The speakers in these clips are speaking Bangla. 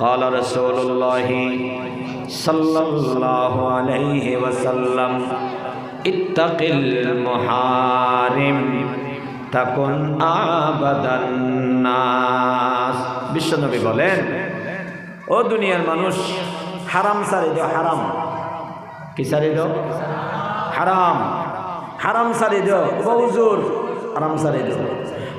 قال رسول الله صلى الله عليه وسلم اتق المحارم تكن আবাদ الناس বিশ্বনবী বলেন ও দুনিয়ার মানুষ হারাম সারি দাও হারাম কি সারি দাও হারাম হারাম সারি দাও বহুজুর হারাম সারি দাও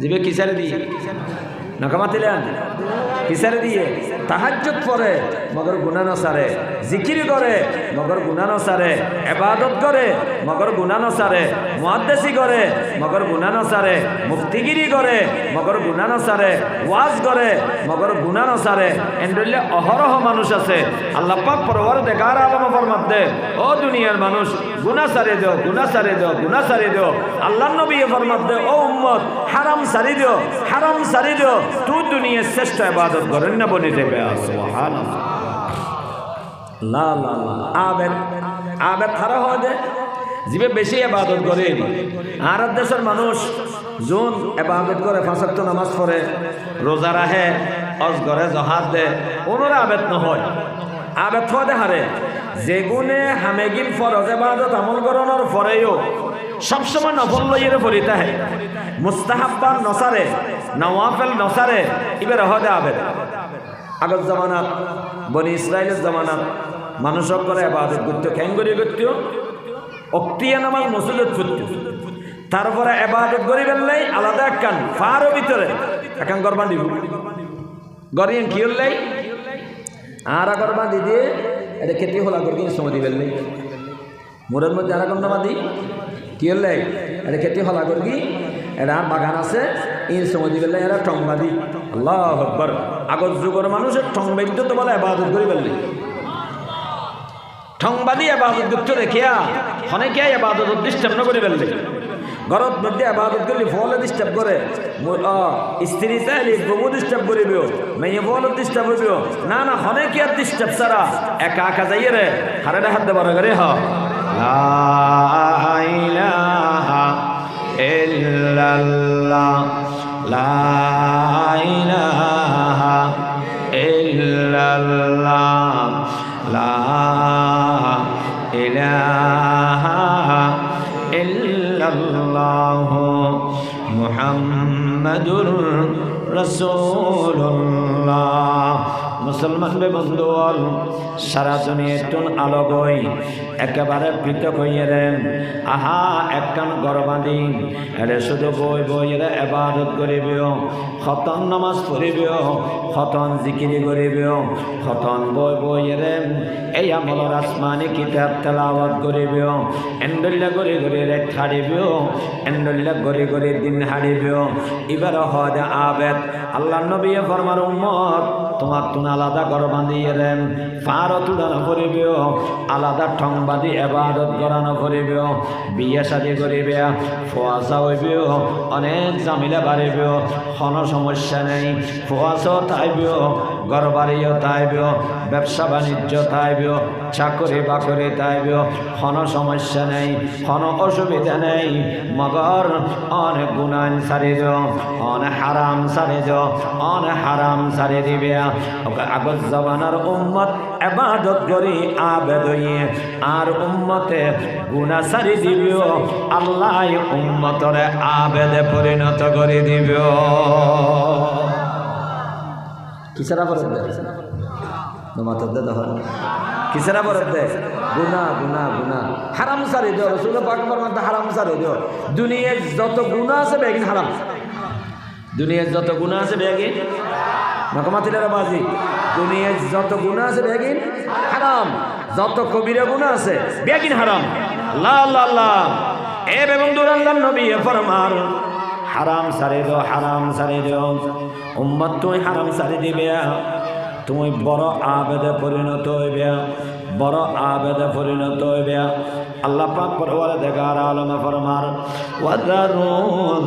জিবে কি সারি দিই নকামাতিলেন কিসারে দিয়ে? তাহাজ্জুদ পরে মগর গুনানো সারে। জিকির করে, মগর গুনানো সারে। এবাদত করে, মগর গুনানো সারে। মুহাদ্দেসি করে, মগর গুনানো সারে। মুফতিগিরি করে, মগর গুনানো সারে। ওয়াজ করে, মগর গুনানো সারে। এন্ডলে অহরহ মানুষ আছে। আল্লাহ পাক দেখার আলম ফরমাতে ও দুনিয়ার মানুষ গুনা সারে দেও গুনা সারে দেও গুনা সারে দেও। আল্লাহ নবী ফরমাতে, ও উম্মত, হারাম সারি দেও, হারাম সারি দেও। তু দুনিয়ার শ্রেষ্ঠ ইবাদত করেন না বনি দেবে সুবহানাল্লাহ। লা লা লা আবেদ আবেদ খারাপ হয়ে যায় যিবে বেশি এবাদত করে। আর দেশের মানুষ যোন এবাদত করে ফাঁসাত্ত নামাজ পড়ে, রোজা রাহে অজ করে জহাদ দে ওনারা আবেদ নহয় আবেদ হয় হারে। যেগুনে হামেগিন ফরজ এবাদত আমল করানোর পরেও সবসময় নফল লইয়ের ফরিতে হে। মুস্তাহাব্বান নসারে, নওয়াফেল নসারে ইবে রহদে আবেদ। আগত জামানাত, বনি ইসরায়েলের জামানাত মানুষক করে এবাদত করতে, কেন করি করতে? অক্তিয়া নামাজ মসজিদত ফুটত তারপরে এবাদত করি বেললেই আলাদা একখান, ফারও ভিতরে একান গরবান দিব। গরিয়েন কি হল্লাই আর গরবান দি এটা খেতে হলা করি সময় দিবেন নেই মোড়ের মধ্যে আর এখন নামা দিই কি হল্লাই এটা খেতে হলা করি এটা বাগান আছে, এই সময় দিবেন এরা টংবা দি আল্লাহ আকবর। আগত যুগের মানুষের ঠং বাদ্য তো বলে আবাদত করি বেললি ঠংবাদি আবাদত করতে দেখিয়া অনেকে আবাদত ডিস্টার্ব করে ফেললে ঘরত মধ্যে আবাদত করলে ফলে ডিস্টার্ব করে। স্ত্রী চাইলে বউ ডিস্টার্ব করিব। মেয়ে ফল ডিস্টার্ব হইব না না, হনে কি আর ডিস্টার্ব ছাড়া একা একা যাইয়ে রে। হারে হাত দেবার করে, হ। লা محمد رسول الله. মুসলমান বন্ধুল সারা দুনিয়াটুন আলোগই একেবারে পৃথক হইয়ে দেন। আহা একখান গরবাদি এরে শুধু বই বই এরা এবাদত করিবিও খতন নামাজ পড়িবিও খতন জিকিরি করিবিও খতন বই বই এরে এই আমলের আসমানি কিতাব তেলাওয়াত করিবিও, এন্ডল্লা করে করে রে ছাড়িবিও এন্ডল্লা করে করে দিন হারিবিও এবার হদ আবেদ। আল্লাহ নবী ফরমার উম্মত, তোমার তুন আলাদা ঘর বাঁধিয়ে দেন। ফারও তুলানো করিবে আলাদা ঠং বাঁধি এবাদত করানো করিবে বিয়ে শাদি করিবে ফোয়াশা হইবে অনেক জামিলা বাড়িবে কোনো সমস্যা নেই। ফোয়াশাও তাইবেও ঘর বাড়িও তাইবেও, ব্যবসা বাণিজ্য তাইবেও, চাকরি বাকরি তাইবেও কোনো সমস্যা নেই কোনো অসুবিধা নেই, মগর অনেক গুণান সারি দিও অনেক হারাম সারি দিও অনেক হারাম সারি দিবে। আগত জবানার উম্মত এবাদত করি আবেদ আর উম্মতে গুণা সারি দিবিও, আল্লাহ উম্মতরে আবেদে পরিণত করে দিব কিসারা বরদ দে নমাতর দে দহর কিসারা বরদ দে গুনা গুনা গুনা হারাম সারি দিও রসুল পাক ফরমাতে হারাম সারি দিও। দুনিয়ায় যত গুনাহ আছে বেগিন হারাম। দুনিয়ার যত গুণা আছে বেগিন নকমাতিলের বাজি দুনিয়ায় যত গুণা আছে বেগিন হারাম। যত কবিরা গুণা আছে বেগিন হারাম। আল্লাহ আল্লাহ আল্লাহ এ বেগম দুরাল্লাহ নবী ফরমার। হারাম সারে দো হারাম সারে দো উম্মত তুই হারাম সারে দিবে। তুমি বড় আবেদে পরিণত হইবে। বড় আবেদে পরিণত হইবে। আল্লাহ পাক পরওয়ারে দেগার আলমে ফরমার ওয়াদারু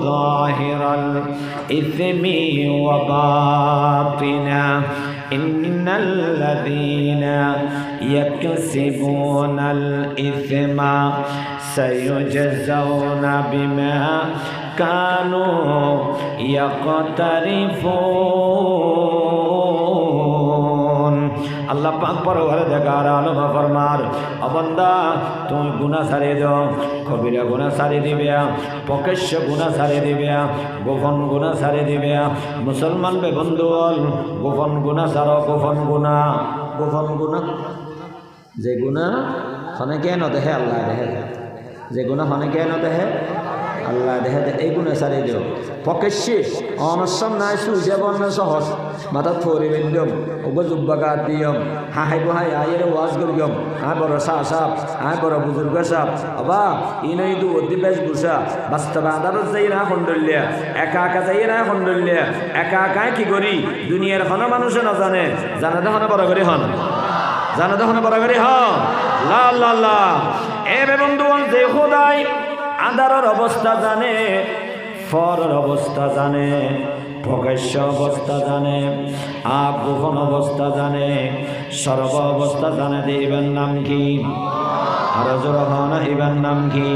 যাহিরাল ইসমি ওয়া বাতিনা ইন্নাল লাযীনা ইয়াকসিবুনাল ইসমা সায়ুজজাউনা বিমা কানু, ইয়াকতারিফুন। আল্লাহ পাক পরওয়ারে দেখার আলমা ফরমার অবন্দা তুমি গুনাহ সারি দাও, কবিরা গুনাহ সারি দিবে, প্রকাশ্য গুনাহ সারি দিবে, গোপন গুনাহ সারি দিবে, মুসলমান বে বন্ধু বল গোপন গুনাহ সারো, গোপন গুনাহ গোপন গুনাহ। যে গুনাহ অনেকে নদেহে আল্লাহ দেহে যে গুনাহ অনেকে নদেহে আল্লাহ দেখে দে এই গুণে সারি দিও। পকেশে অনসম নাই সুজে বন্য সহজ। মাথা থরি বেন্দম ওগো জুব্বাকা দিয়ম। হাহাই বহাই আয়ের ওয়াজ করিয়ম। হ্যাঁ বড় সাহ সাপ হ্যাঁ বড় বুজুর্গ সাপ। অবা ইনই দু অতি বেশ গুসা বাস্তবা আদারত যাই না খন্ডল্যা একা একা যাই না খন্ডল্যা একা একাই কি করি? দুনিয়ার হন মানুষে না জানে জানে দেখনে বড় করি হন। জানে দেখনে বড় করি হন। লা লা লা। এ বন্ধু, যে খোদাই আদারের অবস্থা জানে, ফরের অবস্থা জানে প্রকাশ্য অবস্থা জানে, আপ গোপন অবস্থা জানে, সর্ব অবস্থা জানে যে ইবেন নাম কি? আরও জোর হন নাম কি?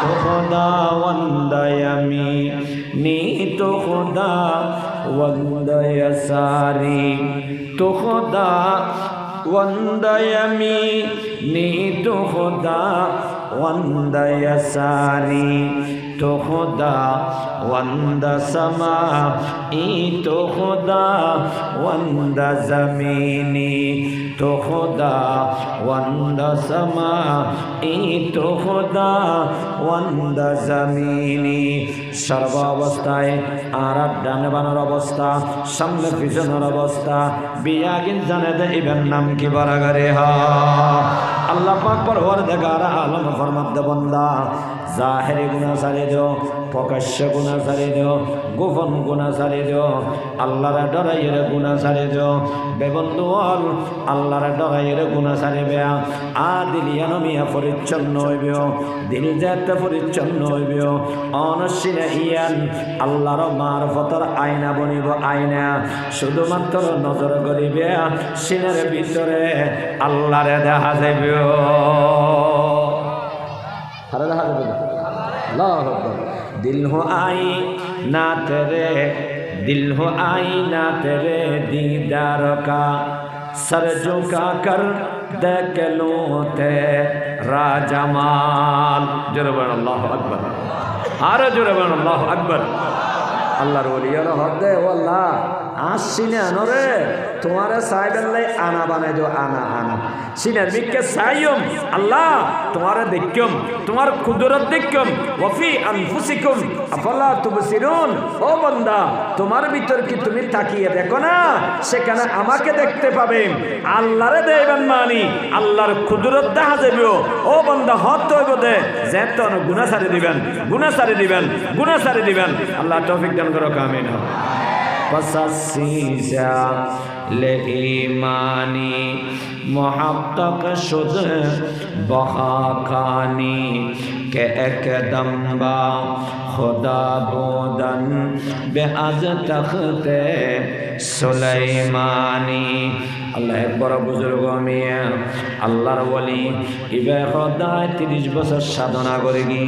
তো খোদা ওয়ান্দায়ামি নি তো খোদা সারি। তো খোদা ওয়ান্দায়ামি নি খোদা وند یسانی تو خدا وند سما ای تو خدا وند زمینی তো খোদা, ওয়ান্দা সমা ই তো খোদা, ওয়ান্দা জমিনি। সর্ব অবস্থায় আর ডানে বানার অবস্থা, সামনে পিছনের অবস্থা, বিয়া কিন জানে দে ইবেন নাম কি বারাগারে হা। আল্লাহ পাক পরওয়ার দেগার আলম ফরমাদ বন্দা জাহেরি গুণা সারি দিও, প্রকাশ্য গুণা সারি দিও, গোপন গুণা সারি দিও, আল্লাহরে ডরাইয়ের গুণা সারি দিও। বেবন্ধু অল আল্লাহরে ডরাইয়ের গুণা সারি বেয়া আ দিলিয়ান মিয়া পরিচ্ছন্ন হইবেও দিল যাতে পরিচ্ছন্ন হইবেও। অনসিনে ইয়ান, আল্লাহর মারফতর আয়না বনিব আয়না। শুধুমাত্র নজর করিবে সিনের ভিতরে আল্লাহরে দেখা যাবে সারা দেখা যাবে না আল্লাহ দিল হো আই না তেরে, দিল হো আই না তেরে দিদার কা। সর ঝুকা কর দেখ লো তে রাজামাল জোরে বলেন আল্লাহ আকবর। আরও জোরে বলেন আল্লাহ আল্লাহর ওলিয়ার ও আল্লাহ। আসছিনে আনো রে তোমারে সাইবেন লাই আনা বানাই দিও, আনা আনা। সিনের বিকে সাইয়ম, আল্লাহ, তোমারে দেখকম তোমার কুদরত দেখকম ওয়াফি আনফুসিকুম, আফালা তুবসিরুন, ও বান্দা, তোমার ভিতর কি তুমি তাকিয়ে দেখো না? সেখানে আমাকে দেখতে পাবে। আল্লাহরে দেবেন মানি, আল্লাহর কুদরত দেখা যাবে। ও বান্দা হত হইব দে যেত গুনাহ সারি দিবেন, গুনাহ সারি দিবেন, গুনাহ সারি দিবেন। আল্লাহ তৌফিক দান করো কামিন পসাসিজা লে ইমানি محقق شد بخاکانی که اکدم با خدا بودن به از تخت সুলাইমানি আল্লাহ বড় বুজুর্গ মিয়া আল্লাহর বলি ইবে সদায় তিরিশ বছর সাধনা করে গি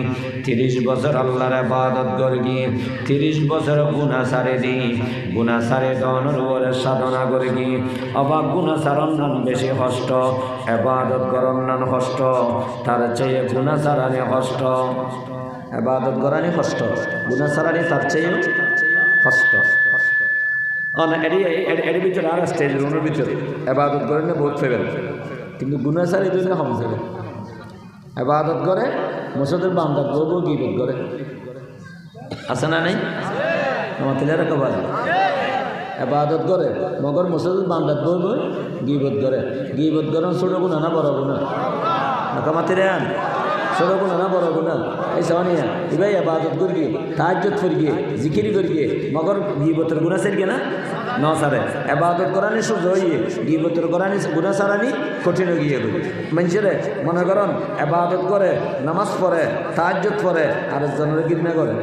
তিরিশ বছর আল্লাহর আবাদত করে গি তিরিশ বছর গুণা সারে দি গুণা সারে দনের উপরে সাধনা করে গি অবাক গুণা সারণ নান বেশি কষ্ট, এবাদত গরম নান হষ্ট তার চেয়ে গুণা কষ্ট। এবাদত করানি হষ্ট গুণা সারানি তার চেয়ে এডি এডি ভিতরে আর স্টেজ রুমের ভিতরে। এবাদত করে না বহুত ফেবেন কিন্তু এই জন্য কম ফেবেন এবাদত করে মসজিদের বান্দাত করব গিবত করে আছে না নাই? আমার তেলের কবার এবাদত করে। মগর মসজিদের বান্দাত করব গিবত করে। গিবত করে ছোট গুণা না বড় গুণা? কামাতে রেন ছোট গুণা না বড় গুণা? এই সনিয়া ইবাই আবাদত করি তাহাজ্জত করি জিকিরি করি মগর গিবতের গুণা সের না? ন সারে। এবাদত করানি সুযোগ হইয়ে, গিবতর করানি গুণা সারানি কঠিন গিয়ে গই মানুষের মনে করেন এবাদত করে, নামাজ পড়ে তাহাজ্জত পড়ে আর জনের গিরনা করে।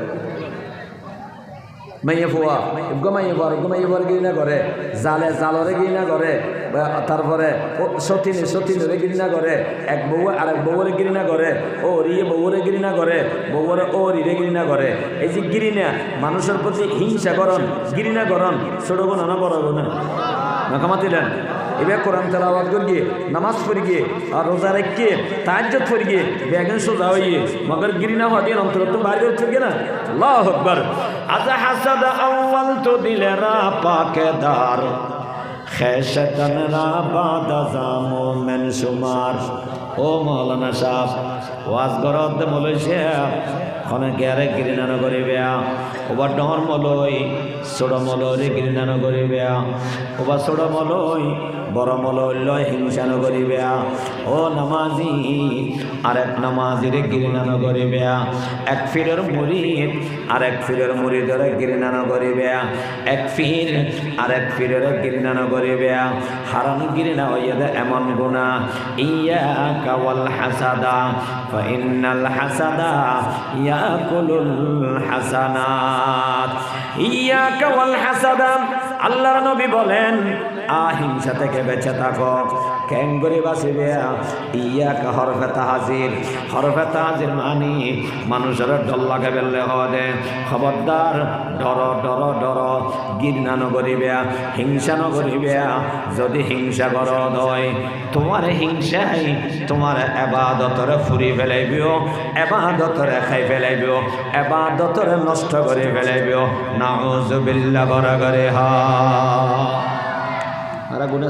মাইয়ে ফুয়া উগ্র মাইয়ে ফুয়ার উগ্র মাইয়ে ফুয়ার গিরিনা করে জালে জালরে গিরিনা করে বা তারপরে সতীনে, সতীনের গিরিনা করে এক বউ আর এক বউরে গিরিনা করে ও রিয়ে বউরে গিরিনা করে বউরে ও রিরে গিরিনা করে এই যে গিরিনা, মানুষের প্রতি হিংসা করন গিরিনা করন ছোট গুণ না বড় গুণ কামাতিলেন দেন। এবার কোরআন তেলাওয়াত করিয়ে নামাজ পড়ি গিয়ে আর রোজা রেখে তাজ্জত পড়ি গিয়ে বেগেন সোজা হইয়ে, মগর গিরিনা হওয়া দিয়ে অন্তর তো বাইরে হচ্ছে কিনা আল্লাহ আকবার। আজ হাসাদ আউয়াল তো দিলে রা পাকেদার খেশতন রা বাদ জামো মেন সুমার। ও মৌলানা সাহ ওয়াজ গরদ মলইছে অনেকে আরে ঘৃণা বেয়া। ওবা ডহর মলই ছোড় মলরে ঘৃণা নকরিবে ওবা ছোড় মলই, বড় মলই লয় হিংসা নকরিবে ও নামাজি আর এক নামাজিরে ঘৃণা বেয়া। এক ফিরের মুরিদ আর এক ফিরের মুরিদরে ঘৃণা বেয়া। এক ফির আর এক ফিরের ঘৃণা বেয়া। হারাম ঘৃণা হইয়া দে এমন গুণা ইয়া কাওয়াল হাসাদা ইন্নাল হাসাদা, ইয়া আল্লাহ নবী বলেন আহিংসা থেকে বেঁচে থাকো। কেন করে বাঁচিবে ইয়া হরফে তাহাজির। হরফে তাহাজির মানি মানুষের ডর লাগে বেললে হদে খবরদার, ডর ডর ডর গির্ণা নগরিবে হিংসা নগরিবে যদি হিংসা কর হয় তোমার হিংসাই তোমার এবাদতরে ফুরি ফেলাইবিও এবাদতরে খাই ফেলাইবিও এবাদতরে নষ্ট করে ফেলাইবিও নাউজুবিল্লাহ বড় করে হা। আরা গুণা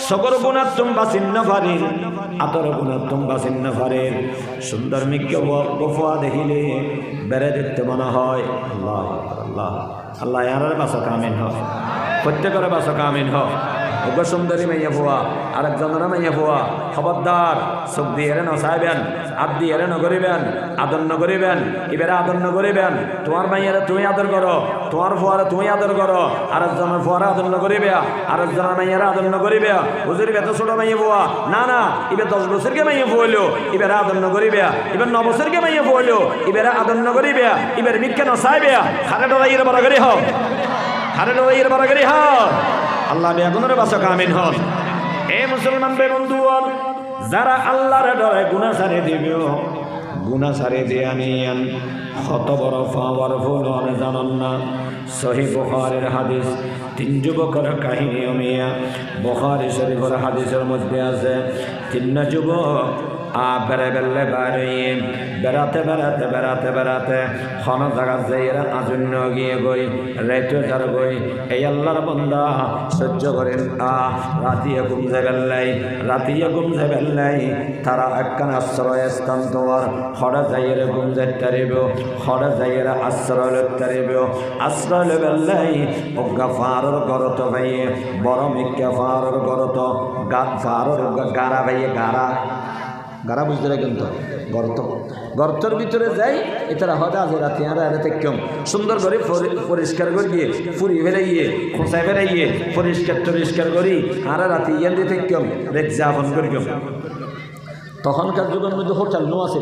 সকর গুণার বাসিন্ন পারি আতর গুণার বাসিন্ন পারে সুন্দর মিক্য গফুয়া দেখিলে বেড়ে দেখতে মনে হয় আল্লাহ আল্লাহ আল্লাহ আর বাসা কামিন হয় প্রত্যেকের বাসা কামিন হয় উগ্র সুন্দরী মাইয়া ফুয়া আরেকজনের মাইয়া ফুয়া খবরদার চোখ দিয়ে এরে নসাইবেন হাত দিয়ে এরে নগরিবেন আদর নগরিবেন, এবারে আদর নগরিবেন। তোমার মাইয়ারে তুমি আদর করো, তোমার ফুয়ারে তুমি আদর করো, আরেকজনের ফুয়ারে আদর নগরিবে, আরেকজনের মাইয়ারে আদর নগরিবে। হুজুর বেত ছোট মাইয়া ফুয়া না না, এবার দশ বছরকে মাইয়া ফুয়াইলো এবারে আদর নগরিবে। এবার ন বছরকে মাইয়া ফুয়াইলো এবারে আদর নগরিবে। এবার মিথ্যা নসাইবে। হারে ডরাইয়ের বরাগরি হও। হারে ডরাইয়ের বরাগরি হও। আল্লাহ বেগুনের বাসক আমিন হন। এ মুসলমান বে বন্ধু যারা আল্লাহর ডরে গুণা সারে দিবে গুণা সারে দিয়ে আনিয়ান কত বড় পাওয়ার ফুল অনে জানান না? সহি বখারের হাদিস, তিন যুবকের কাহিনী অমিয়া বখারি শরীফের হাদিসের মধ্যে আছে। তিন যুবক আ বেড়ে। বেড়লে বাড়িয়ে বেড়াতে বেড়াতে বেড়াতে বেড়াতে খন জায়গা যাইরা আজন্য গিয়ে গই রেটে যার গই এই আল্লাহর বন্দা সহ্য করেন আ রাতিয়ে ঘুমছে বেল্লাই, রাতিয়ে ঘুমছে বেল্লাই। তারা একখান আশ্রয় স্থান তোমার। হরে যাইয়ের ঘুম যাইতে পারিব হরে যাইয়ের আশ্রয় লইতে পারিব আশ্রয় লই বেল্লাই, অজ্ঞা ফারর গরত ভাইয়ে, বড় মিক্কা ফারর গরত, গা ফারর গারা ভাইয়ে গারা। গারা বুঝতে কিন্তু গর্ত। গর্তর ভিতরে যাই, এটারা হদা আছে রাতে আর রাতে কেউ সুন্দর করে পরি- পরিষ্কার করে গিয়ে ফুরি ফেলাইয়ে খোঁচাই গিয়ে, পরিষ্কার টরিষ্কার করি, আর রাতে ইয়ান দিতে কেউ রেক যাপন করি কেউ তখনকার যুগের মধ্যে হোটেল নো আছে।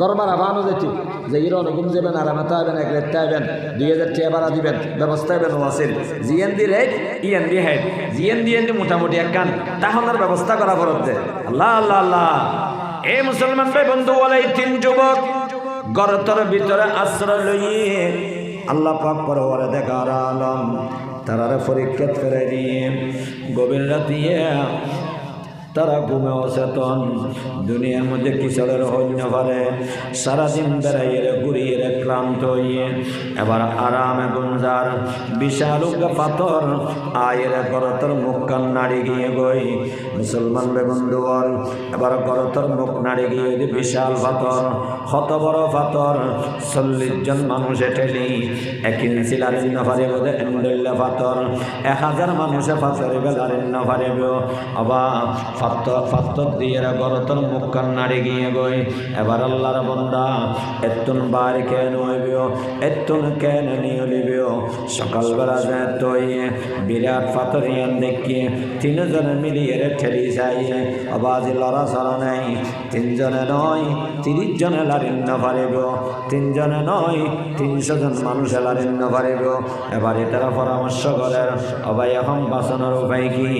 গরবার আবানো যেত যে ইর অনুগুম যাবেন আর মাথা হবেন এক রেটটা হবেন দুই হাজার টাকা ভাড়া দিবেন, ব্যবস্থা হবেন ও আছিল জিএন দি রেট ইএন দি হেড। জিএন দি এন দি মোটামুটি এক কান তাহলের ব্যবস্থা করা ফরত আল্লাহ আল্লাহ আল্লাহ। এ মুসলমান ভাই, বন্ধু বলে তিন যুবক। গরতর ভিতরে আশ্রয় লইয়ে আল্লাহ পাক পরওয়ারে দেখার আলম, তারারে পরীক্ষা ফেরাই দিয়ে গভীর রাতিয়ে তারা ঘুমে অচেতন। দুনিয়ার মধ্যে কিশোরের হইন্য পারে সারাদিন বেড়াইয়ে ঘুরিয়ে ক্লান্ত হইয়ে। এবার আরামে গুঞ্জার বিশাল পাথর, আয়ের গরতর মুখ কান নাড়ি গিয়ে গই। মুসলমান বেবন্ধু বল এবার গরতর মুখ নাড়ি গিয়ে বিশাল পাথর কত বড় পাথর, চল্লিশ জন মানুষে ঠেলি, এক ইঞ্চি লারিন্ন পারিব এন্ডল্লা পাথর, এক হাজার মানুষে পাথরে লারিন্ন পারিব অবা পাত্তর পাত্তর দিয়ে গরতর মুখ কান নাড়ি গিয়ে গই। এবার আল্লাহর বন্দা এতুন বার কেন হইবিও এতুন কেন নিয়ে লিবিও? সকালবেলা যায় তৈ বিরাট পাথরিয়ান দেখিয়ে, তিনজনে মিলিয়ে ঠেলি যাই আবাজ লড়া চড়া নাই, তিনজনে নয়, তিরিশ জনে লারিন্ন পারিব তিনজনে নয়, তিনশো জন মানুষে লারিন্ন পারিব এবারে তারা পরামর্শ করেন, অবাই এখন বাঁচানোর উপায় কি?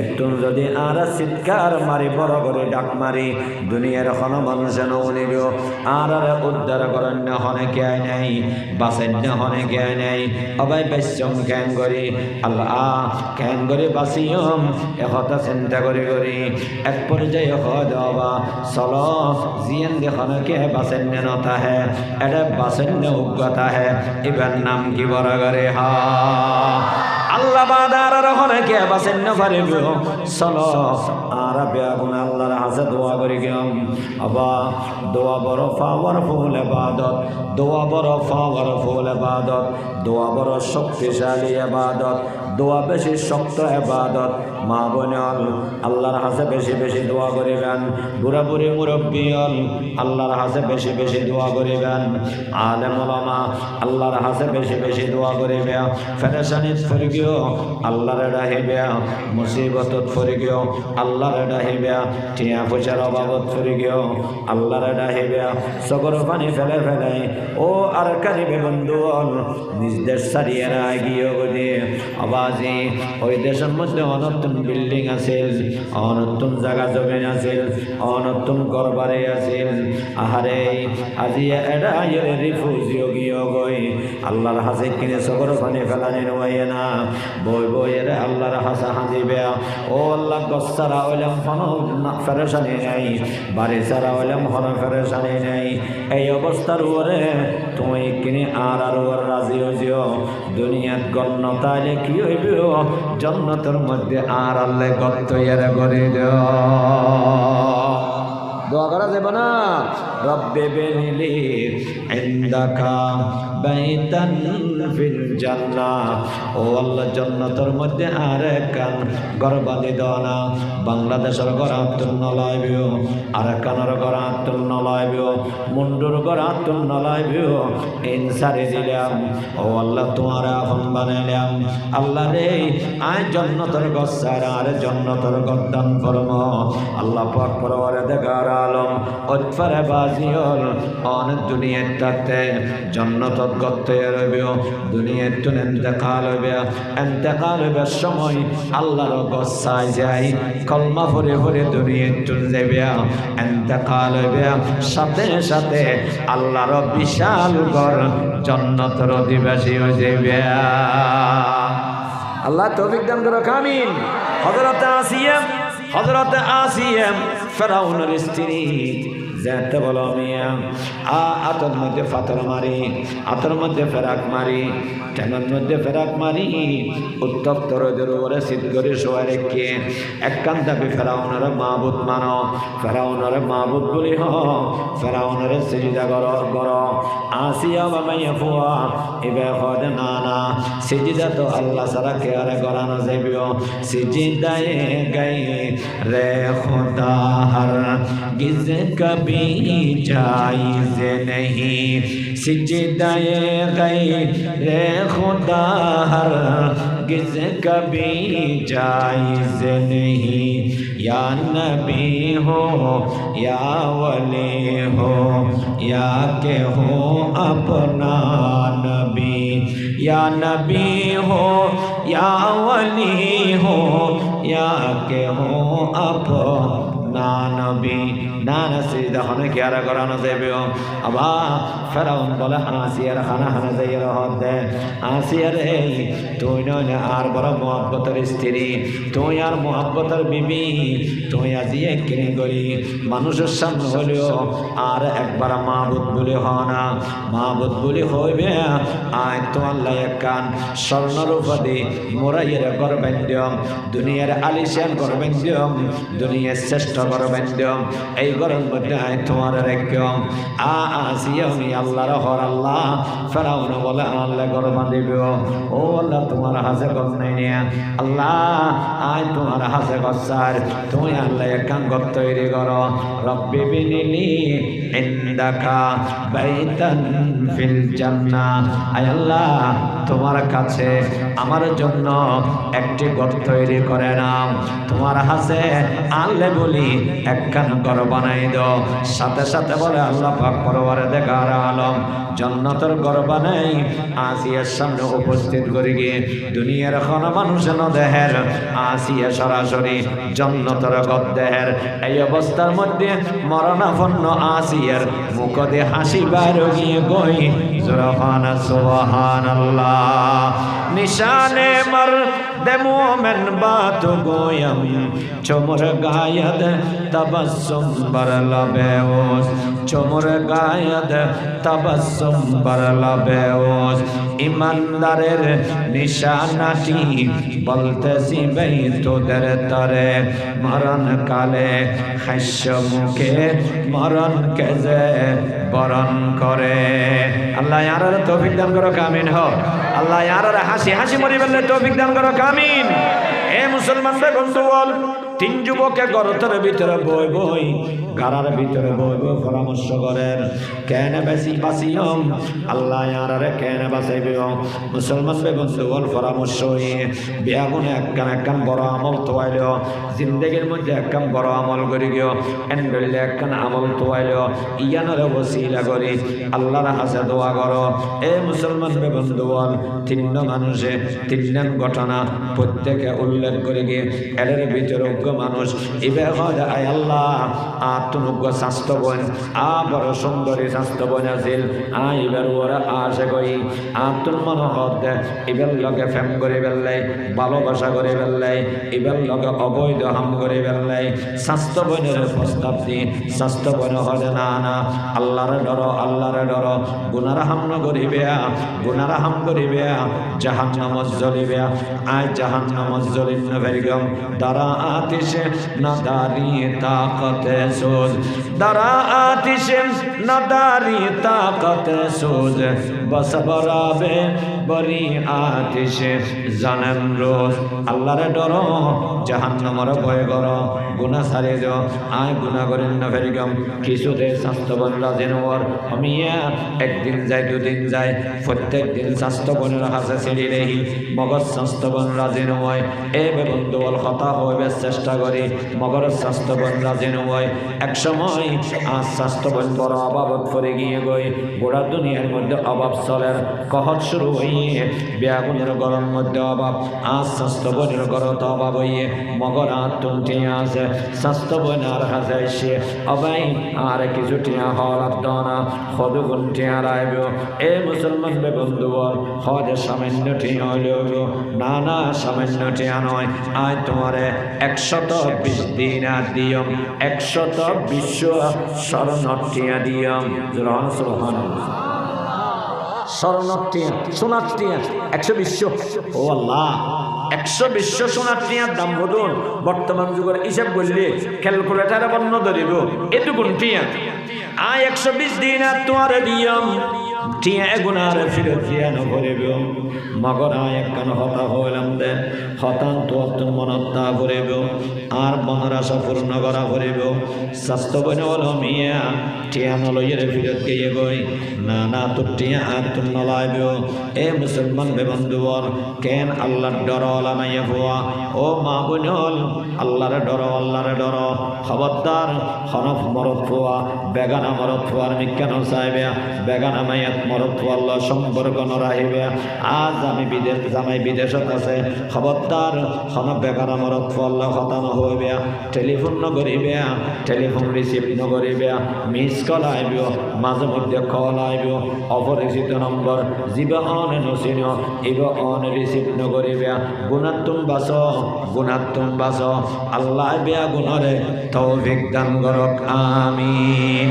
একটু যদি আর চিৎকার মারি, বড় করে ডাক মারি, দুনিয়ার কোনো মানুষে নৌনিব আর আর উদ্ধার করেন না হনে কে নাই বাঁচেন না হনে কে নাই, অবাই বেশম ক্যাং করি, আল্লাহ ক্যাং করে, বাঁচিয়ম একথা চিন্তা করি করি, এক পর্যায়ে হদ বাবা চল, জিয়েন দেখনে কে বাঁচেন না নতা হে এটা বাঁচেন না উগ্রতা হে এবার নাম কি বড় করে, হা আল্লাহ বাদার রহনে কে বাসেন না পারিব চলো। আর বেগুন আল্লাহর হাসে দোয়া করি গেম আবা, দোয়া বড় পাওয়ার ফুল এবাদত। দোয়া বড় পাওয়ার ফুল এবাদত। দোয়া বড় শক্তিশালী এবাদত। দোয়া বেশি শক্ত এবাদত। মা বোনল, আল্লাহর হাসে বেশি বেশি দোয়া বুড়া বুড়ি মুরব্বী হল আল্লাহর হাসে বেশি বেশি দোয়া করিবেন। আলেম ওলামা, আল্লাহর হাসে বেশি বেশি দোয়া করিবে ফেরেশানিত ফরিগিও, আল্লাহর ডাহিবে মুসিবতত ফরিগিও, আল্লাহর ডাহিবে টিয়া পয়সার অভাবত ফরিগিও, আল্লাহর ডাহিবে সগর পানি ফেলে ফেলে, ও আর কানিবে বন্ধু হল নিজ দেশ সারিয়ে রায় গিয়ে গদি আবাজি ওই দেশের মধ্যে অনতুন বিল্ডিং আছিল অনতুন জায়গা জমিন আছিল অনতুন গরবারে আছিল আহারে, আজি এরা ইয়ে রিফুজিও গিয়ে গই আল্লাহর হাসে কিনে সগর পানি ফেলানি নয় না। বই বই এর আল্লাহর হাসা হাজিবে ও আল্লাহ গসারা ওইলাম ফন ফেরেশানি নাই। বাড়ি সারা ওইলাম ফন ফেরেশানি নাই। এই অবস্থার উপরে তুমি কিনে আর আর রাজি হইজিও দুনিয়াত গণ্য তাইলে কি জন্নতের মধ্যে আর আল্লাহ গত্ত এর করে দোয়া করা যাবে না। রব্বে বেনিলি ইন্দাকা বাইতান ফিল জান্নাহ। ও আল্লাহ, জান্নাতের মধ্যে আর কান গর্বাদি দনা বাংলাদেশের ঘর আত্মন্ন লাইবিও আর কানের ঘর আত্মন্ন লাইবিও মুন্ডুর ঘর আত্মন্ন লাইবিও ইনসারে দিলাম। ও আল্লাহ, তোমার আপন বানাইলাম আল্লাহ রে, আয় জন্নতর গসার আর জন্নতর গদ্দান ফরম আল্লাহ পাক পরওয়ারে দেখার আলম ওৎফারে বাজিয়ল, অন দুনিয়ার তাতে জন্নতত গত্তে রইবেও দুনিয়ার তুন এন্তেকাল হইবে এন্তেকাল হইবে সময় আল্লাহর গসায় যায় কলমা ভরে ভরে দুনিয়ার তুন যাবে এন্তেকাল হইবে সাথে সাথে আল্লাহর বিশাল গড় জন্নতর অধিবাসী হয়ে যাবে আল্লাহ তৌফিক দান করো কামিন হযরত আসিয়া হযরত আসিয়া ফেরাউনের স্ত্রী। যেতে বলো মিয়া। আ, আতর মধ্যে ফাতর মারি, আতর মধ্যে ফেরাক মারি ঠেঙের মধ্যে ফেরাক মারি, উত্তপ্ত রোদের উপরে শীত করে শোয়া রেখে একান্তাপি ফেরাউনের মাহবুত মানো, ফেরাউনের মাহবুত বলি হ, ফেরাউনের সিজিদা গর গর আসিয়া বা ফুয়া এবে হদ না না। সিজিদা তো আল্লাহ সারা কেয়ারে করানো যাইবিও সিজিদায় গাই রে খোদা হার গিজ কবি کبھی جائز نہیں۔ سجدہ غیر خدا ہر گز کبھی جائز نہیں۔ یا نبی ہو، یا ولی ہو، یا کہ ہو اپنا نبی۔ یا نبی ہو، یا ولی ہو، یا کہ ہو اپنا আর বড় মোহাব্বতের স্ত্রী, তুই আর মোহাব্বতের বিবি, তুই আজি কিনে করি মানুষের সামনে হলেও আর একবার মাহবুদ বলে হ না। মাহবুদ বলে হইবে, আয় তো আল্লাহ কান। স্বর্ণরূপদে মোরাইয়ের গর্বেন্দ্যম দুনিয়ার আলিশান গর্বেন্দ্যম দুনিয়ার শ্রেষ্ঠ এই তোমার আ আসি আমি আল্লাহর হর আল্লাহ। ফেরাউন বলে, আল্লাহ ও আল্লাহ, তোমার হাসে আল্লাহ, আয় তোমার হাসে তুমি আল্লাহ তৈরি রব্বি বিনিলি ইন্দাকা বাইতান ফিল আয় আল্লাহ, তোমার কাছে আমার জন্য একটি ঘর তৈরি করে নাও। তোমার হাসে আল্লে বলি একখান ঘর বানাই দাও। সাথে সাথে বলে, আল্লাহ পাক পরবারে দেখার আলম। জন্নতর ঘর বানাই, আসিয়ার সামনে উপস্থিত করে গিয়ে দুনিয়ার কোন মানুষ দেহের, আসিয়া সরাসরি জন্নতর ঘর দেহের। এই অবস্থার মধ্যে মরণাপন্ন আসিয়ার মুখ দিয়ে হাসি বাইর গিয়ে গই জোরহানা সুবহান আল্লাহ নিশানে মর দে মোমেন বাত গোয়ম চমর গায়দ তবসুম बर लबे ओस চমর গায়দ তবসুম बर लबे ओस ইমানদারের নিশানাটি বলতেছি বেই তোদের তরে মরণ কালে হাস্য মুখে মরণ কেজে বরণ করে আল্লাহ ইয়ার তৌফিক দান করো কামিন হোক আল্লাহ ইয়ার হাসি হাসি মরি বললে তৌফিক দান করো কামিন এ মুসলমানদের বন্ধু বল তিন যুবকে গরতের ভিতরে বই বই গারার ভিতরে বই বই পরামর্শ করেন। কেন বেশি বাসিয়ম আল্লাহ ইয়ারে কেন বাসাইবিও মুসলমান বে বন্ধু বল পরামর্শ হয়ে বিয়া গুনে একখান একখান বড় আমল তোয়াইল জিন্দগির মধ্যে একখান বড় আমল করি গিয়ে এন্ডলে একখান আমল তোয়াইল ইয়ানের বসিলা করি, আল্লাহর হাসে দোয়া করো। এ মুসলমান বে বন্ধু বল তিন মানুষে তিন ঘটনা প্রত্যেকে উল্লেখ করে গিয়ে এদের ভিতরে অজ্ঞ মানুষ। ইবে হয় আয় আল্লাহ, আর তুনুজ্ঞ স্বাস্থ্য বোন আ বড় সুন্দরী স্বাস্থ্য বোন আছিল। আ ইবার ওরা আসে কই? আর তুন মন হদ ইবের লগে ফেম করে বেললাই ভালোবাসা করে বেললাই ইবের লগে অবৈধ হাম করে বেললাই স্বাস্থ্য বোনের প্রস্তাব দি, স্বাস্থ্য বোন হলে না না। আল্লাহর ডর আল্লাহর ডর। গুনার হাম করিবে, গুনার হাম করিবে জাহান নামজ জ্বলিবে। আয় জাহান নামজ জ্বলিন দারা আতিশে না দাঁড়িয়ে তাকতে সোজ। দারা আতিশে না দাঁড়িয়ে তাকতে সোজ বস বরাবে, বরি আতিশে, জানেন রোজ। আল্লাহর ডর, জাহান্নামর ভয় কর গুনা সারে যাও আয় গুনা করেন না ফেরিগম, কিছুতে স্বাস্থ্যবান রাজেনওয়ার আমিয়া একদিন যায় দুদিন যায় প্রত্যেক দিন স্বাস্থ্যবানের হাসে ছেড়ে রেহি মগজ স্বাস্থ্যবান রাজেন হয় এ বন্ধু, বল কথা হইবে চেষ্টা করি। মগর স্বাস্থ্যবান রাজেন হয় এক সময় আজ স্বাস্থ্যবান বড় অভাবত পড়ে গিয়ে গই। গোড়া দুনিয়ার মধ্যে অভাব চলের কহত শুরু হইয়ে ব্যাগুনের গরম মধ্যে অভাব আজ স্বাস্থ্যবানের গরত অভাব হইয়ে মগর হাত তুলতে আছে স্বাস্থ্যবান আর এসে, অবাই আর কিছু টিয়া হওয়ার দনা সদু গুণ টিয়া রাইব। এ মুসলমান বে বন্ধু হজ সামান্য টিয়া হইলেও না না সামান্য টিয়া নয়। আয় তোমারে একশত বিশ দিন আর দিয়ম, একশত বিশ্ব স্মরণ টিয়া দিয়ম। রহন দাম বর্তমান যুগের হিসাব করলে ক্যালকুলেটারে বন্ধ ধরিব। এটুকুন টিয়া। আয় একশো বিশ দিন আর তোমার দিয়ম। টিয়া এগুনার ফিরত দিয়া নভরিব মগর একখান হতা হইলাম দে। হতান তো মনত্তা করিব আর মনের আশা পূর্ণ করা করিব স্বাস্থ্য বনে হল মিয়া টিয়া নলইয়ের ফিরত গিয়ে গই। না না তোর টিয়া আর তোর নলাইব। এ মুসলমান বে কেন আল্লাহর ডর আলা নাইয়া ভুয়া? ও মা বোনল, আল্লাহর ডর আল্লাহর ডর। খবরদার, হনফ মরত ফুয়া বেগানা মরত ফুয়ার মিক্কানো সাহেবে বেগানা মাইয়া মরত আল্লাহ সম্পর্ক নরাহিবে আজ আমি বিদেশ জামাই বিদেশত আছে। খবরদার, হন বেকার মরত আল্লাহ কথা নহইবে টেলিফোন নকরিবে টেলিফোন রিসিভ নকরিবে মিস কল আইব মাঝে মধ্যে কল আইব অপরিচিত নম্বর জীব অন নচিন, ইব অন রিসিভ নকরিবে গুণাত্তুম বাস গুণাত্তুম বাস আল্লাহ বেয়া গুণরে তৌফিক দান করক আমিন।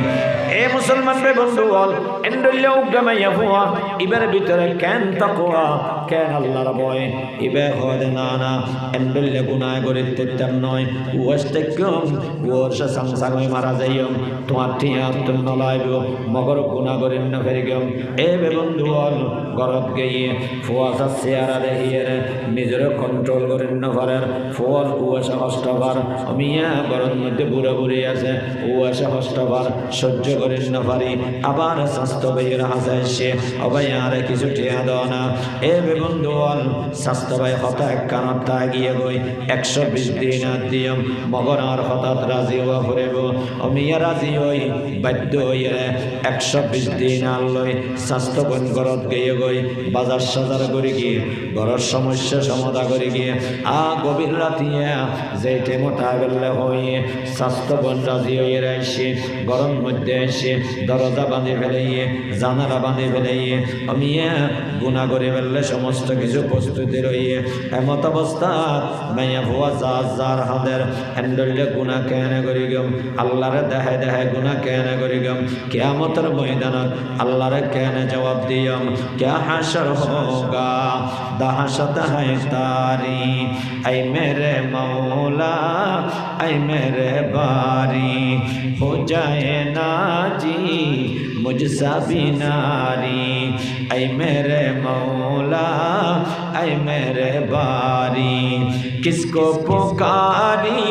এ মুসলমান রে বন্ধু বল এন্ডল্লে উগ্রামাইয়া ফুয়া ইবার ভিতরে কেন তাকওয়া, কেন আল্লাহর ভয়? ইবে হয় না না এন্ডল্লে গুনাহ করে তেতাম নয়। ওয়াস্তে কম ওরস সংসারই মারা যাইম তোমার টিয়া তুম নলাইব, মগর গুনাহ করে ন ফেরে গম এ বে বন্ধু বল গরত গিয়ে ফুয়াশা চেয়ারা দেখিয়ে নিজের কন্ট্রোল করে ন পারে ফল কুয়াশা অষ্টবার মিয়া গরম মধ্যে বুড়া বুড়ি আছে। কুয়াশা অষ্টবার সহ্য করে ন পারি। আবার স্বাস্থ্য ভাইয়ের হাসে সে অবাই আর কিছু টিয়া দাও না। এ বন্ধু বল স্বাস্থ্য ভাই এক কানত তা গিয়ে গই। একশো বিশ দিন আর দিয়ম মগর আর হঠাৎ রাজি হওয়া ফুরিব। অমিয়া রাজি হই, বাধ্য হইয়ে একশো বিশ দিন আর লই স্বাস্থ্য বন ঘরত গিয়ে গই। বাজার সাজার করে গিয়ে, ঘরের সমস্যা সমাধা করে গিয়ে। আ গভীর রাতিয়ে যে টেমোটা বেলে হইয়ে স্বাস্থ্য বন রাজি হইয়ে আসে। গরম মধ্যে এসে দরজা বাঁধে ফেলাইয়ে, জানালা বাঁধে ফেলাইয়ে অমিয়া গুণা করে ফেললে সমস্ত কিছু প্রস্তুতি রইয়ে এমত অবস্থা মাইয়া ভুয়া যার যার হাদের হ্যান্ডলে গুণা কেনে করি গম আল্লাহরে দেখায় দেখায় গুণা কেনে করি গম কেয়ামতের ময়দানত আল্লাহরে কেনে জবাব দিয়ম क्या हशर होगा दहशत है तारी ऐ मेरे मौला ऐ मेरे बारी हो जाए ना जी मुझसा भी नारी ऐ मेरे मौला ऐ मेरे बारी किसको पुकारी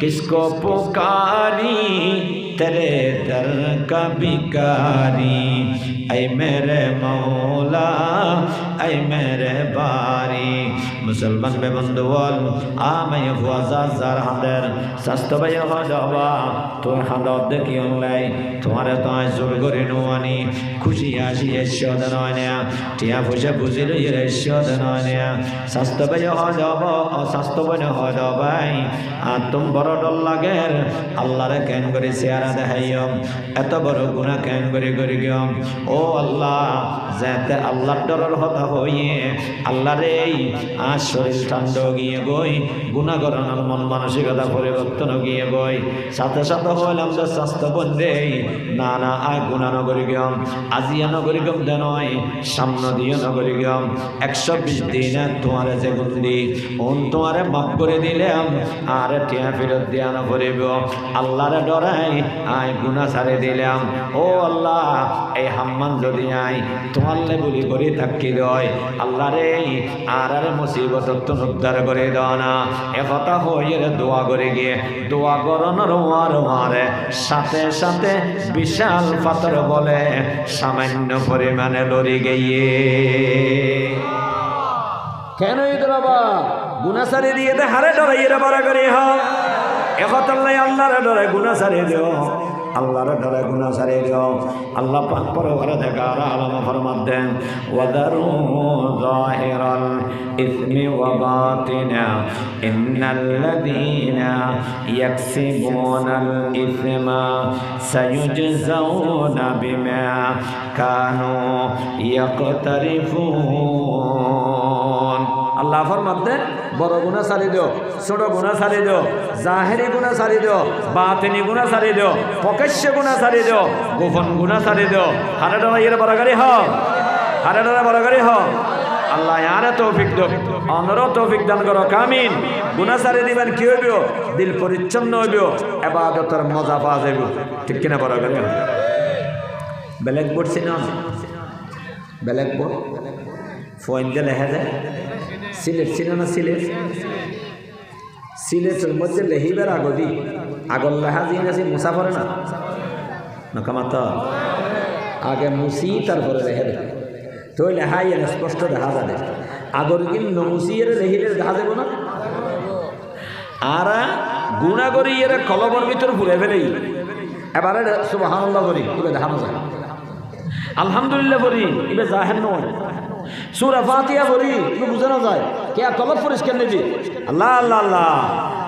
किसको पुकारी तेरे दर का भिकारी ऐ मेरे मौला আই মেরে বাড়ি। মুসলমান বেবন্ধুবল আমি হুয়া যার হাঁদের স্বাস্থ্য ভাই হবা তোর হাঁদব দেখি অনলাই তোমার তো আজ জোর করে নোয়ানি। খুশি আসি এসদ নয় না টিয়া পয়সা বুঝি লই এসদ নয় না স্বাস্থ্য ভাই হব স্বাস্থ্য ভাই হবাই আর তুম বড় ডল লাগে আল্লাহরে কেন করে চেহারা দেখাইম এত বড় গুণা কেন করে করে গিয়ম ও আল্লাহ যাতে আল্লাহর ডরের হতা হইয়ে আল্লাহরে আর শরীর ঠান্ডা গিয়ে গই গুণা করানোর মন মানসিকতা পরিবর্তন গিয়ে গই। সাথে সাথে হইলাম যে স্বাস্থ্য বন্ধে না না আয় গুণা নগরী গম আজিয়া নগরী গম দে নয় সামনে দিয়ে নগরী গম একশো বিশ দিন তোমারে যে গুন্দি ওন তোমারে মাফ করে দিলাম, আর টিয়া ফেরত দিয়া না করিব আল্লাহরে ডরাই, আয় গুণা ছাড়ে দিলাম। ও আল্লাহ, এই হাম্মান যদি আই তোমারলে বলি করি থাকি দয়। আল্লাহ রে আর আর মুসিবত উদ্ধার করে দাও না। একথা হইয়ে দোয়া করে গিয়ে, দোয়া করন রোয়া রোয়ারে সাথে সাথে বিশাল পাথর বলে সামান্য পরিমাণে লড়ি গিয়ে কেন এই বাবা গুনাসারি দিয়ে দে, হারে ডরাইয়ে বড় করে হ। একতাল্লাই আল্লাহরে ডরে গুনাসারি দেও। আল্লাহর ডরে গুনাহ সারে দিও। আল্লাহ পাক পরবরে দেখা আর আলামা ফরমাত দেন ওয়াদারু যাহিরাল ইসমি ওয়া বাতিনা, ইন্নাল্লাযীনা ইয়াকসিবুনাল ইসমা সায়ুজজাউনা বিমা কানু ইয়াকতারিফুন. আল্লাহ ফরমাত দেন বড় গুণা সারি দিও, ছোট গুণা সারি দিও, জাহেরি গুণা সারি দিও, বাতিনি গুণা সারি দিও, প্রকাশ্য গুণা সারি দিও, গোপন গুণা সারি দিও। হারে ডরা ইয়ের বড়গাড়ি হ হারে ডরা বড়গাড়ি হ আল্লাহ ইয়ারে তৌফিক দো অনর তৌফিক দান করো কামিন গুণা সারি দিবেন কি হইব? দিল পরিচ্ছন্ন হইব। এবাদতের মজা পাওয়া যাইব। ঠিক কিনা বড়গাড়ি ব্ল্যাক বোর্ড চিনা ব্ল্যাক বোর্ড ফোন দিয়ে লেখা যায়। সিলেট ছিল না সিলেট? সিলেটের মধ্যে লেহিবার আগদি। আগর লেহা দিয়ে আছে মুসা পড়ে না? নকামাত আগে মুসি তারপরে লেহে দেবে তো লেহাই এনে স্পষ্ট দেখা যাবে আগর কিন্তু নমুসি এর লেহিলে দেখা যাব না? আর গুণা করি এর কলবর ভিতর ঘুরে ফেলেই এবারে সুবাহান্লাহ করি পুরো দেখানো যায় আলহামদুলিল্লাহ বলি এবার জাহের নয় সুরা ফাতিয়া বলি তুমি বুঝানো যায়? কে? কলব পরিষ্কার নেবি? আল্লাহ আল্লাহ আল্লাহ।